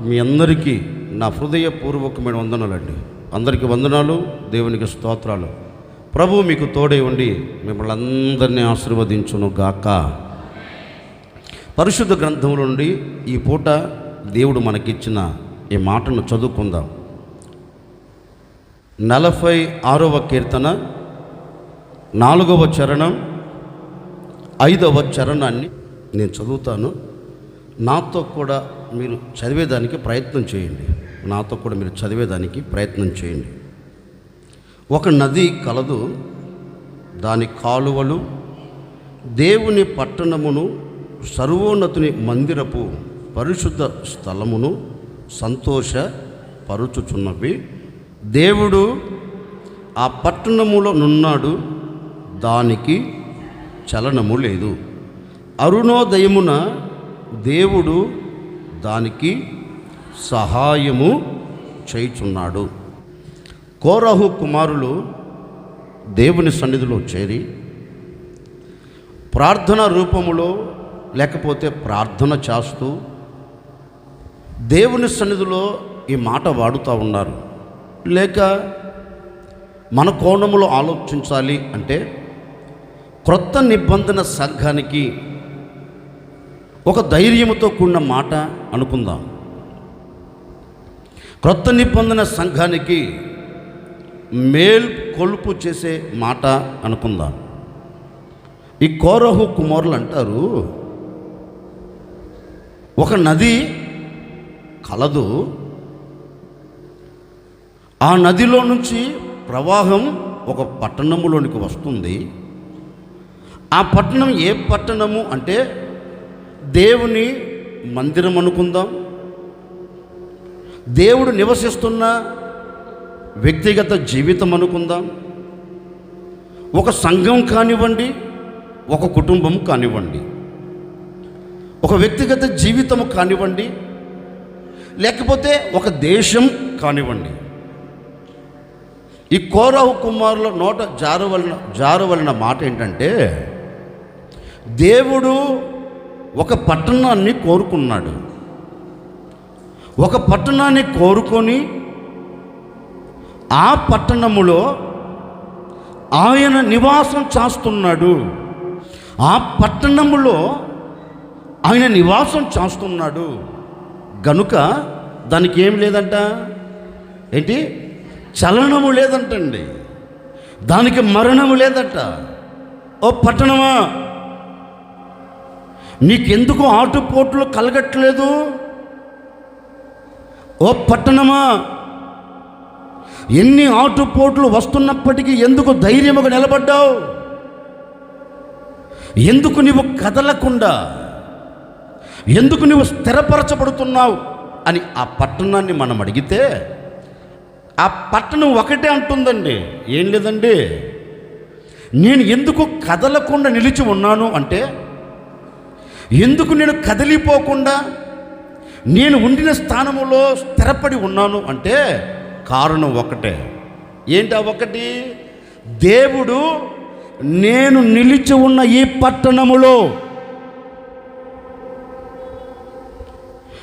మీ అందరికీ నా హృదయపూర్వకమైన వందనాలండి. అందరికీ వందనాలు దేవునికి స్తోత్రాలు. ప్రభు మీకు తోడై ఉండి మిమ్మల్ని అందరినీ ఆశీర్వదించును గాక. పరిశుద్ధ గ్రంథంలో నుండి ఈ పూట దేవుడు మనకిచ్చిన ఈ మాటను చదువుకుందాం. నలభై ఆరవ కీర్తన నాలుగవ చరణం ఐదవ చరణాన్ని నేను చదువుతాను. నాతో కూడా మీరు చదివేదానికి ప్రయత్నం చేయండి. నాతో కూడా మీరు చదివేదానికి ప్రయత్నం చేయండి. ఒక నది కలదు దాని కాలువలు దేవుని పట్టణమును సర్వోన్నతుని మందిరపు పరిశుద్ధ స్థలమును సంతోష పరుచుచున్నవి దేవుడు ఆ పట్టణములో నున్నాడు దానికి చలనము లేదు. అరుణోదయమున దేవుడు దానికి సహాయము చేయుచున్నాడు. కోరహు కుమారులు దేవుని సన్నిధిలో చేరి ప్రార్థన రూపములో లేకపోతే ప్రార్థన చేస్తూ దేవుని సన్నిధిలో ఈ మాట వాడుతూ ఉన్నారు. లేక మన కోణములో ఆలోచించాలి అంటే క్రొత్త నిబంధన సంఘానికి ఒక ధైర్యంతో కూడిన మాట అనుకుందాం. క్రొత్త నిబంధన సంఘానికి మేల్ కొలుపు చేసే మాట అనుకుందాం. ఈ కోరహు కుమారులు అంటారు ఒక నది కలదు ఆ నదిలో నుంచి ప్రవాహం ఒక పట్టణములోనికి వస్తుంది. ఆ పట్టణం ఏ పట్టణము అంటే దేవుని మందిరం అనుకుందాం. దేవుడు నివసిస్తున్న వ్యక్తిగత జీవితం అనుకుందాం. ఒక సంఘం కానివ్వండి ఒక కుటుంబం కానివ్వండి ఒక వ్యక్తిగత జీవితం కానివ్వండి లేకపోతే ఒక దేశం కానివ్వండి. ఈ కోరహు కుమారుల నోట జారవలన జారవలన మాట ఏంటంటే దేవుడు ఒక పట్టణాన్ని కోరుకున్నాడు. ఒక పట్టణాన్ని కోరుకొని ఆ పట్టణములో ఆయన నివాసం చేస్తున్నాడు. ఆ పట్టణములో ఆయన నివాసం చేస్తున్నాడు. గనుక దానికి ఏం లేదంట? ఏంటి? చలనము లేదంటండి. దానికి మరణము లేదట. ఓ పట్టణమా? నీకెందుకు ఆటుపోట్లు కలగట్లేదు? ఓ పట్టణమా? ఎన్ని ఆటుపోట్లు వస్తున్నప్పటికీ ఎందుకు ధైర్యముగా నిలబడ్డావు? ఎందుకు నీవు కదలకుండా? ఎందుకు నువ్వు స్థిరపరచబడుతున్నావు? అని ఆ పట్టణాన్ని మనం అడిగితే ఆ పట్టణం ఒకటే అంటుందండి. ఏం లేదండి? నేను ఎందుకు కదలకుండా నిలిచి ఉన్నాను అంటే ఎందుకు నేను కదిలిపోకుండా నేను ఉండిన స్థానములో స్థిరపడి ఉన్నాను అంటే కారణం ఒకటే. ఏంటి ఒకటి? దేవుడు నేను నిలిచి ఉన్న ఈ పట్టణములో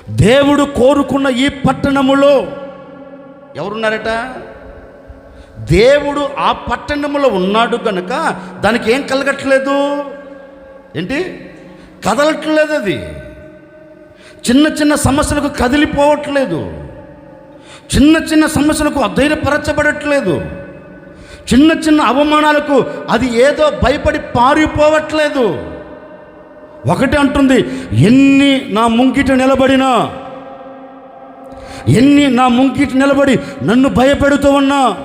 దేవుడు కోరుకున్న ఈ పట్టణములో ఎవరున్నారట? దేవుడు ఆ పట్టణములో ఉన్నాడు కనుక దానికి ఏం కలగట్లేదు? ఏంటి? కదలట్లేదు అది. చిన్న చిన్న సమస్యలకు కదిలిపోవట్లేదు. చిన్న చిన్న సమస్యలకు అధైర్యపరచబడట్లేదు. చిన్న చిన్న అవమానాలకు అది ఏదో భయపడి పారిపోవట్లేదు. ఒకటి అంటుంది ఎన్ని నా ముంగిట నిలబడినా ఎన్ని నా ముంగిట నిలబడి నన్ను భయపెడుతూ ఉన్నా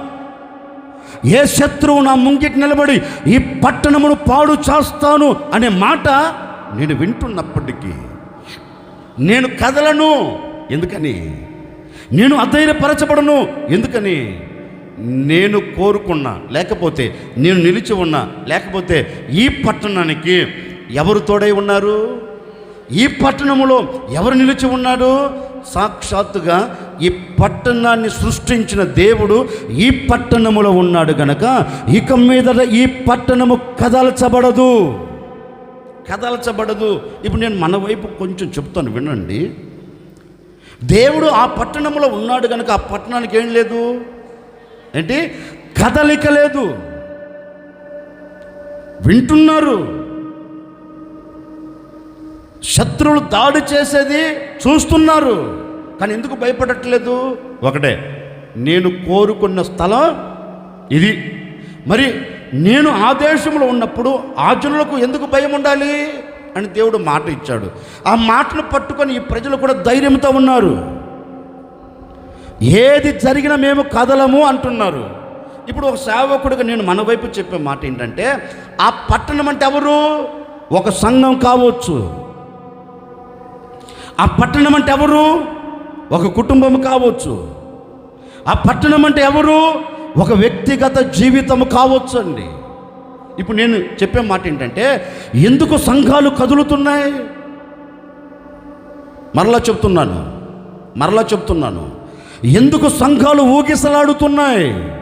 ఏ శత్రువు నా ముంగిట నిలబడి ఈ పట్టణమును పాడు చేస్తాను అనే మాట నేను వింటున్నప్పటికీ నేను కదలను. ఎందుకని? నేను అధైర్యపరచబడను. ఎందుకని? నేను కోరుకున్నా. లేకపోతే నేను నిలిచి ఉన్నా. లేకపోతే ఈ పట్టణానికి ఎవరు తోడై ఉన్నారు? ఈ పట్టణములో ఎవరు నిలిచి ఉన్నాడు సాక్షాత్తుగా ఈ పట్టణాన్ని సృష్టించిన దేవుడు ఈ పట్టణములో ఉన్నాడు గనక ఇక మీద ఈ పట్టణము కదల్చబడదు. కదల్చబడదు. ఇప్పుడు నేను మన వైపు కొంచెం చెప్తాను వినండి. దేవుడు ఆ పట్టణంలో ఉన్నాడు కనుక ఆ పట్టణానికి ఏం లేదు? ఏంటి? కదలిక లేదు. వింటున్నారు. శత్రువులు దాడి చేసేది చూస్తున్నారు. కానీ ఎందుకు భయపడట్లేదు? ఒకటే నేను కోరుకున్న స్థలం ఇది. మరి నేను ఆ దేశంలో ఉన్నప్పుడు ఆ జనులకు ఎందుకు భయం ఉండాలి? అని దేవుడు మాట ఇచ్చాడు. ఆ మాటను పట్టుకొని ఈ ప్రజలు కూడా ధైర్యంతో ఉన్నారు. ఏది జరిగినా మేము కదలము అంటున్నారు. ఇప్పుడు ఒక సేవకుడిగా నేను మన వైపు చెప్పే మాట ఏంటంటే ఆ పట్టణం అంటే ఎవరు? ఒక సంఘం కావచ్చు. ఆ పట్టణం అంటే ఎవరు? ఒక కుటుంబం కావచ్చు. ఆ పట్టణం అంటే ఎవరు? ఒక వ్యక్తిగత జీవితం కావచ్చు అండి ఇప్పుడు నేను చెప్పే మాట ఏంటంటే ఎందుకు సంఘాలు కదులుతున్నాయి? మరలా చెప్తున్నాను మరలా చెప్తున్నాను. ఎందుకు సంఘాలు ఊగిసలాడుతున్నాయి?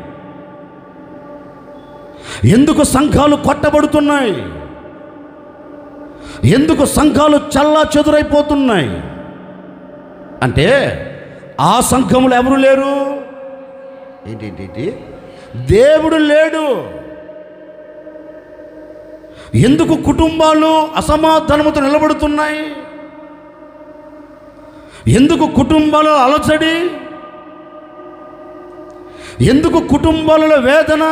ఎందుకు సంఘాలు కొట్టబడుతున్నాయి? ఎందుకు సంఘాలు చల్లా చెదురైపోతున్నాయి? అంటే ఆ సంఘములు ఎవరు లేరు? ఏంటి దేవుడు లేడు. ఎందుకు కుటుంబాలు అసమాధానముతో నిలబడుతున్నాయి? ఎందుకు కుటుంబాలు అలచడి ఎందుకు కుటుంబాలలో వేదన?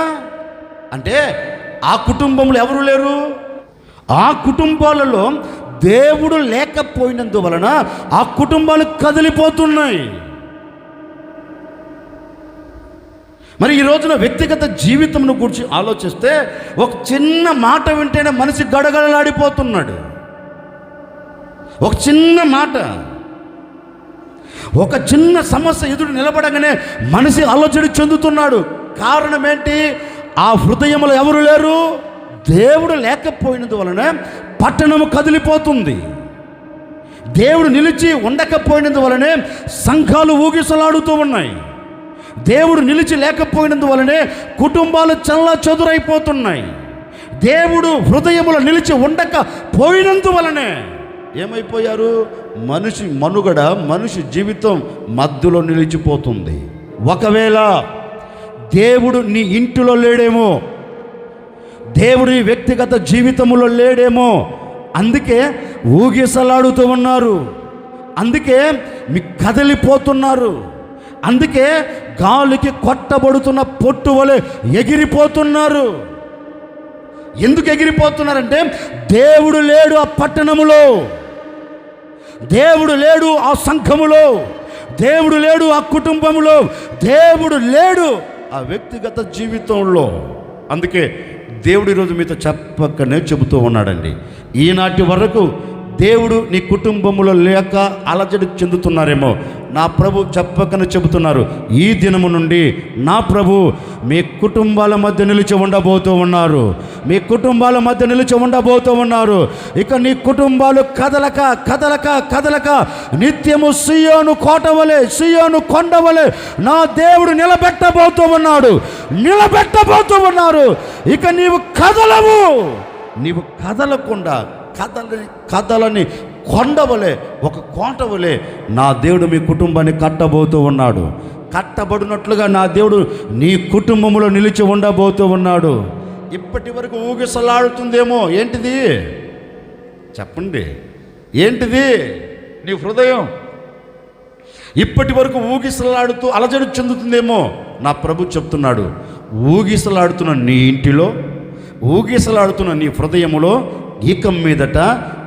అంటే ఆ కుటుంబంలో ఎవరు లేరు? ఆ కుటుంబాలలో దేవుడు లేకపోయినందువలన ఆ కుటుంబాలు కదిలిపోతున్నాయి. మరి ఈ రోజున వ్యక్తిగత జీవితంను గురించి ఆలోచిస్తే ఒక చిన్న మాట వింటేనే మనిషి గడగడలాడిపోతున్నాడు. ఒక చిన్న మాట ఒక చిన్న సమస్య ఎదురు నిలబడగానే మనిషి ఆలోచన చెందుతున్నాడు. కారణం ఏంటి? ఆ హృదయంలో ఎవరు లేరు? దేవుడు లేకపోయినందు వలన పట్టణము కదిలిపోతుంది. దేవుడు నిలిచి ఉండకపోయినందు వలనే సంఘాలు ఊగిసలాడుతూ ఉన్నాయి. దేవుడు నిలిచి లేకపోయినందువలనే కుటుంబాలు చల్లా చదురైపోతున్నాయి. దేవుడు హృదయములో నిలిచి ఉండక పోయినందువలనే ఏమైపోయారు? మనిషి మనుగడ మనిషి జీవితం మధ్యలో నిలిచిపోతుంది. ఒకవేళ దేవుడు నీ ఇంటిలో లేడేమో దేవుడు నీ వ్యక్తిగత జీవితంలో లేడేమో అందుకే ఊగిసలాడుతూ ఉన్నారు. అందుకే మీ కదిలిపోతున్నారు. అందుకే గాలికి కొట్టబడుతున్న పొట్టు వలె ఎగిరిపోతున్నారు. ఎందుకు ఎగిరిపోతున్నారంటే దేవుడు లేడు ఆ పట్టణములో. దేవుడు లేడు ఆ సంఘములో. దేవుడు లేడు ఆ కుటుంబంలో దేవుడు లేడు ఆ వ్యక్తిగత జీవితంలో. అందుకే దేవుడు ఈరోజు మీతో చెప్పకనే చెబుతూ ఉన్నాడండి. ఈనాటి వరకు దేవుడు నీ కుటుంబంలో లేక అలజడి చెందుతున్నారేమో. నా ప్రభు చెప్పకనే చెబుతున్నారు. ఈ దినము నుండి నా ప్రభు మీ కుటుంబాల మధ్య నిలిచి ఉండబోతూ ఉన్నారు. మీ కుటుంబాల మధ్య నిలిచి ఉండబోతూ ఉన్నారు. ఇక నీ కుటుంబాలు కదలక కదలక కదలక నిత్యము సియోను కోటవలే సియోను కొండవలే నా దేవుడు నిలబెట్టబోతూ ఉన్నాడు. నిలబెట్టబోతూ ఉన్నారు. ఇక నీవు కదలవు. నీవు కదలకుండా కదలని కదలని కొండవలే ఒక కోటవలే నా దేవుడు మీ కుటుంబాన్ని కట్టబోతూ ఉన్నాడు. కట్టబడినట్లుగా నా దేవుడు నీ కుటుంబంలో నిలిచి ఉండబోతూ ఉన్నాడు. ఇప్పటి వరకు ఊగిసలాడుతుందేమో ఏంటిది? చెప్పండి. ఏంటిది? నీ హృదయం. ఇప్పటి వరకు ఊగిసలాడుతూ అలజడి చెందుతుందేమో నా ప్రభు చెప్తున్నాడు. ఊగిసలాడుతున్న నీ ఇంటిలో ఊగిసలాడుతున్న నీ హృదయములో ఇక మీదట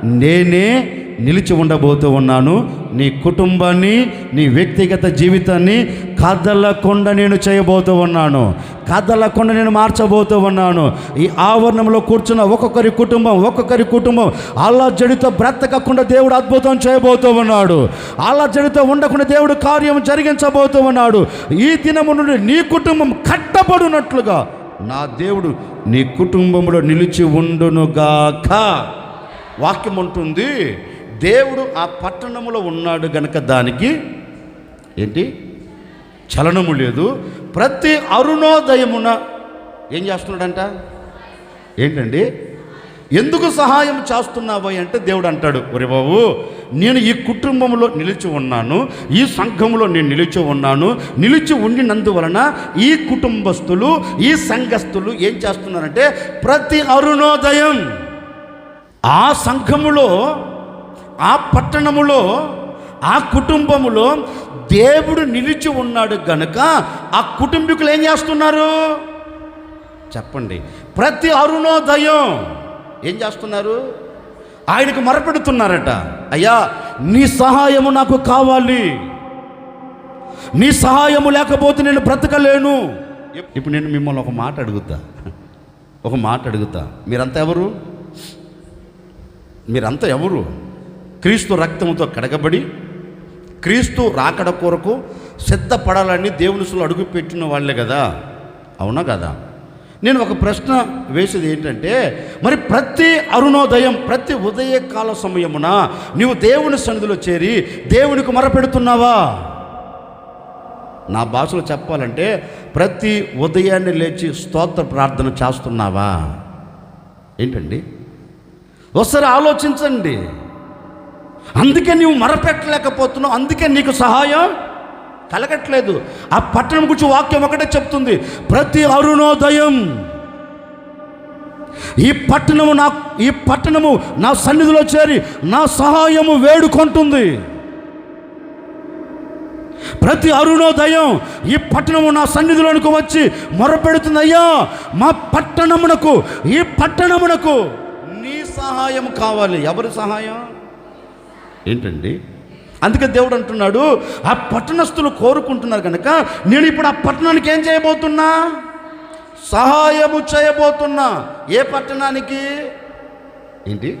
నేనే నిలిచి ఉండబోతూ ఉన్నాను. నీ కుటుంబాన్ని నీ వ్యక్తిగత జీవితాన్ని కదలకుండా నేను చేయబోతూ ఉన్నాను. కదలకుండా నేను మార్చబోతూ ఉన్నాను. ఈ ఆవరణంలో కూర్చున్న ఒక్కొక్కరి కుటుంబం ఒక్కొక్కరి కుటుంబం అలా జడితో బ్రతకకుండా దేవుడు అద్భుతం చేయబోతూ ఉన్నాడు. అలా జడితో ఉండకుండా దేవుడు కార్యం జరిగించబోతూ ఉన్నాడు. ఈ దినము నుండి నీ కుటుంబం కట్టబడినట్లుగా నా దేవుడు నీ కుటుంబంలో నిలిచి ఉండునుగాక. వాక్యం ఉంటుంది దేవుడు ఆ పట్టణంలో ఉన్నాడు గనక దానికి ఏంటి? చలనము లేదు. ప్రతి అరుణోదయమున ఏం చేస్తున్నాడంట? ఏంటండి? ఎందుకు సహాయం చేస్తున్నావు అంటే దేవుడు అంటాడు ఒరే బాబు నేను ఈ కుటుంబంలో నిలిచి ఉన్నాను ఈ సంఘంలో నేను నిలిచి ఉన్నాను నిలిచి ఉండినందువలన ఈ కుటుంబస్తులు ఈ సంఘస్థులు ఏం చేస్తున్నారంటే ప్రతి అరుణోదయం ఆ సంఘములో ఆ పట్టణములో ఆ కుటుంబములో దేవుడు నిలిచి ఉన్నాడు గనుక ఆ కుటుంబీకులు ఏం చేస్తున్నారు? చెప్పండి. ప్రతి అరుణోదయం ఏం చేస్తున్నారు? ఆయనకు మొరపెడుతున్నారట. అయ్యా నీ సహాయము నాకు కావాలి. నీ సహాయము లేకపోతే నేను బ్రతకలేను. ఇప్పుడు నేను మిమ్మల్ని ఒక మాట అడుగుతా. ఒక మాట అడుగుతా. మీరంతా ఎవరు? మీరంతా ఎవరు? క్రీస్తు రక్తంతో కడగబడి క్రీస్తు రాకడ కొరకు సిద్ధపడాలని దేవునిసులు అడుగు పెట్టిన వాళ్ళే కదా. అవునా కదా? నేను ఒక ప్రశ్న వేసేది ఏంటంటే మరి ప్రతి అరుణోదయం ప్రతి ఉదయకాల సమయమున నీవు దేవుని సన్నిధిలో చేరి దేవునికి మొరపెడుతున్నావా? నా భాషలో చెప్పాలంటే ప్రతి ఉదయాన్నే లేచి స్తోత్ర ప్రార్థన చేస్తున్నావా? ఏంటండి? ఒకసారి ఆలోచించండి. అందుకే నీవు మరపెట్టలేకపోతున్నావు అందుకే నీకు సహాయం కలగట్లేదు. ఆ పట్టణం గురించి వాక్యం ఒకటే చెప్తుంది. ప్రతి అరుణోదయం ఈ పట్టణము నా ఈ పట్టణము నా సన్నిధిలో చేరి నా సహాయము వేడుకుంటుంది. ప్రతి అరుణోదయం ఈ పట్టణము నా సన్నిధిలోనికి వచ్చి మొరపెడుతుంది. అయ్యా మా పట్టణమునకు ఈ పట్టణమునకు నీ సహాయం కావాలి. ఎవరి సహాయం? ఏంటండి? అందుకే దేవుడు అంటున్నాడు ఆ పట్టణస్థులు కోరుకుంటున్నారు కనుక నేను ఇప్పుడు ఆ పట్టణానికి ఏం చేయబోతున్నా? సహాయము చేయబోతున్నా. ఏ పట్టణానికి? ఏంటి?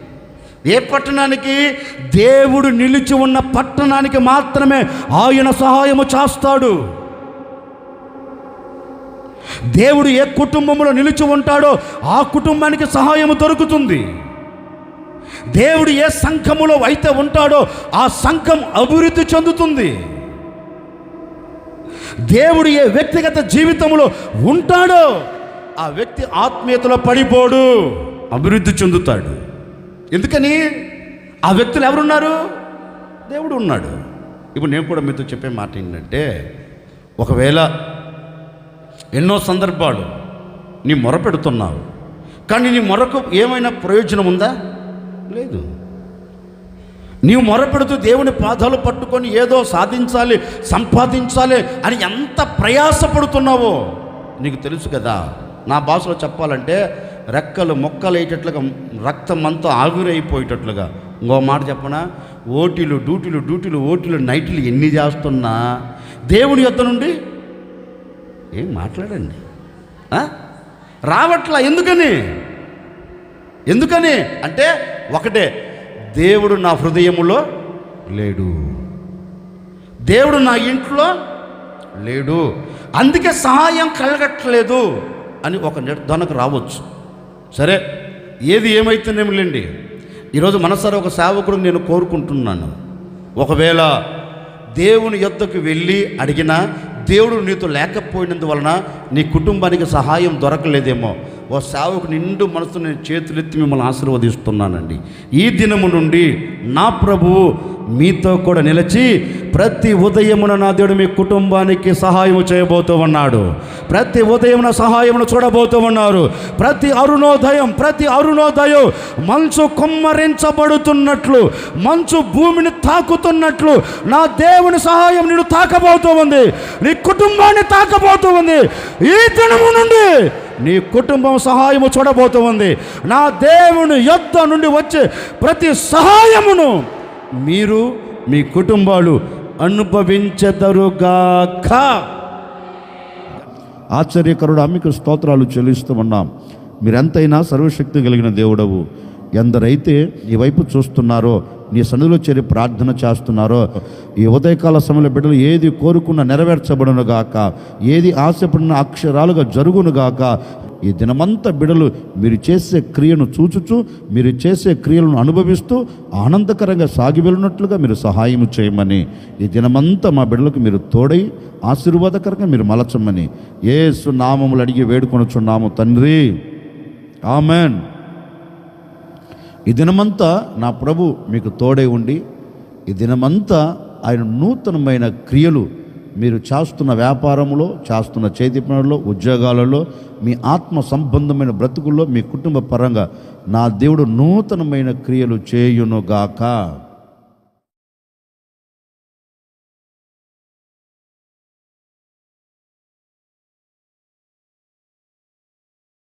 ఏ పట్టణానికి? దేవుడు నిలిచి ఉన్న పట్టణానికి మాత్రమే ఆయన సహాయము చేస్తాడు. దేవుడు ఏ కుటుంబంలో నిలిచి ఉంటాడో ఆ కుటుంబానికి సహాయము దొరుకుతుంది. దేవుడు ఏ సంఘములో అయితే ఉంటాడో ఆ సంఘం అభివృద్ధి చెందుతుంది. దేవుడు ఏ వ్యక్తిగత జీవితంలో ఉంటాడో ఆ వ్యక్తి ఆత్మీయతలో పడిపోడు అభివృద్ధి చెందుతాడు. ఎందుకని? ఆ వ్యక్తులు ఎవరున్నారు? దేవుడు ఉన్నాడు. ఇప్పుడు నేను కూడా మీతో చెప్పే మాట ఏంటంటే ఒకవేళ ఎన్నో సందర్భాలు నీ మొర పెడుతున్నావు కానీ నీ మొరకు ఏమైనా ప్రయోజనం ఉందా? లేదు. నీవు మొరపెడుతూ దేవుని పాదాలు పట్టుకొని ఏదో సాధించాలి సంపాదించాలి అని ఎంత ప్రయాసపడుతున్నావో నీకు తెలుసు కదా. నా భాషలో చెప్పాలంటే రెక్కలు మొక్కలు అయ్యేటట్లుగా రక్తం అంతా ఆవిరైపోయేటట్లుగా. ఇంకో మాట చెప్పనా? ఓటీలు డ్యూటీలు డ్యూటీలు ఓటీలు నైట్లు ఎన్ని చేస్తున్నా దేవుని యొద్ద నుండి ఏం మాట్లాడండి? రావట్లా ఎందుకని? ఎందుకని? అంటే ఒకటే దేవుడు నా హృదయములో లేడు. దేవుడు నా ఇంట్లో లేడు. అందుకే సహాయం కలగట్లేదు అని ఒక నిర్ధారణకు రావచ్చు. సరే ఏది ఏమైతేనేమిలేండి ఈరోజు మనసారి ఒక సేవకుడు నేను కోరుకుంటున్నాను. ఒకవేళ దేవుని యొద్దకు వెళ్ళి అడిగినా దేవుడు నీతో లేకపోయినందువలన నీ కుటుంబానికి సహాయం దొరకలేదేమో. ఓ సేవకు నిండు మనసు నేను చేతులెత్తి మిమ్మల్ని ఆశీర్వదిస్తున్నానండి. ఈ దినము నుండి నా ప్రభువు మీతో కూడా నిలిచి ప్రతి ఉదయమున నా దేవుడు మీ కుటుంబానికి సహాయము చేయబోతూ ఉన్నాడు. ప్రతి ఉదయమున సహాయమును చూడబోతూ ఉన్నారు. ప్రతి అరుణోదయం ప్రతి అరుణోదయం మంచు కుమ్మరించబడుతున్నట్లు మంచు భూమిని తాకుతున్నట్లు నా దేవుని సహాయం నేను తాకబోతూ ఉంది. నీ కుటుంబాన్ని తాకబోతూ ఉంది. ఈ దినము నుండి నీ కుటుంబం సహాయము చూడబోతూ ఉంది. నా దేవుని యొద్ధ నుండి వచ్చే ప్రతి సహాయమును మీరు మీ కుటుంబాలు అనుభవించదరుగాక. ఆశ్చర్యకరుడు మీకు స్తోత్రాలు చెల్లిస్తూ ఉన్నాం. మీరెంతైనా సర్వశక్తి కలిగిన దేవుడవు. ఎందరైతే నీ వైపు చూస్తున్నారో నీ సన్నిధిలో చేరి ప్రార్థన చేస్తున్నారో ఈ ఉదయకాల సమయంలో బిడ్డలు ఏది కోరుకున్న నెరవేర్చబడును గాక ఏది ఆశపడిన అక్షరాలుగా జరుగును గాక ఈ దినమంతా బిడలు మీరు చేసే క్రియను చూచుచు మీరు చేసే క్రియలను అనుభవిస్తూ ఆనందకరంగా సాగి వెళ్ళినట్లుగా మీరు సహాయం చేయమని. ఈ దినమంతా మా బిడ్డలకు మీరు తోడై ఆశీర్వాదకరంగా మీరు మలచమని. ఏసు నామములు అడిగి వేడుకొనుచున్నాము తండ్రి. ఆమెన్. ఈ దినమంతా నా ప్రభు మీకు తోడై ఉండి ఈ దినమంతా ఆయన నూతనమైన క్రియలు మీరు చేస్తున్న వ్యాపారంలో చేస్తున్న చేతి పనుల్లో ఉద్యోగాలలో మీ ఆత్మ సంబంధమైన బ్రతుకుల్లో మీ కుటుంబ పరంగా నా దేవుడు నూతనమైన క్రియలు చేయునుగాక.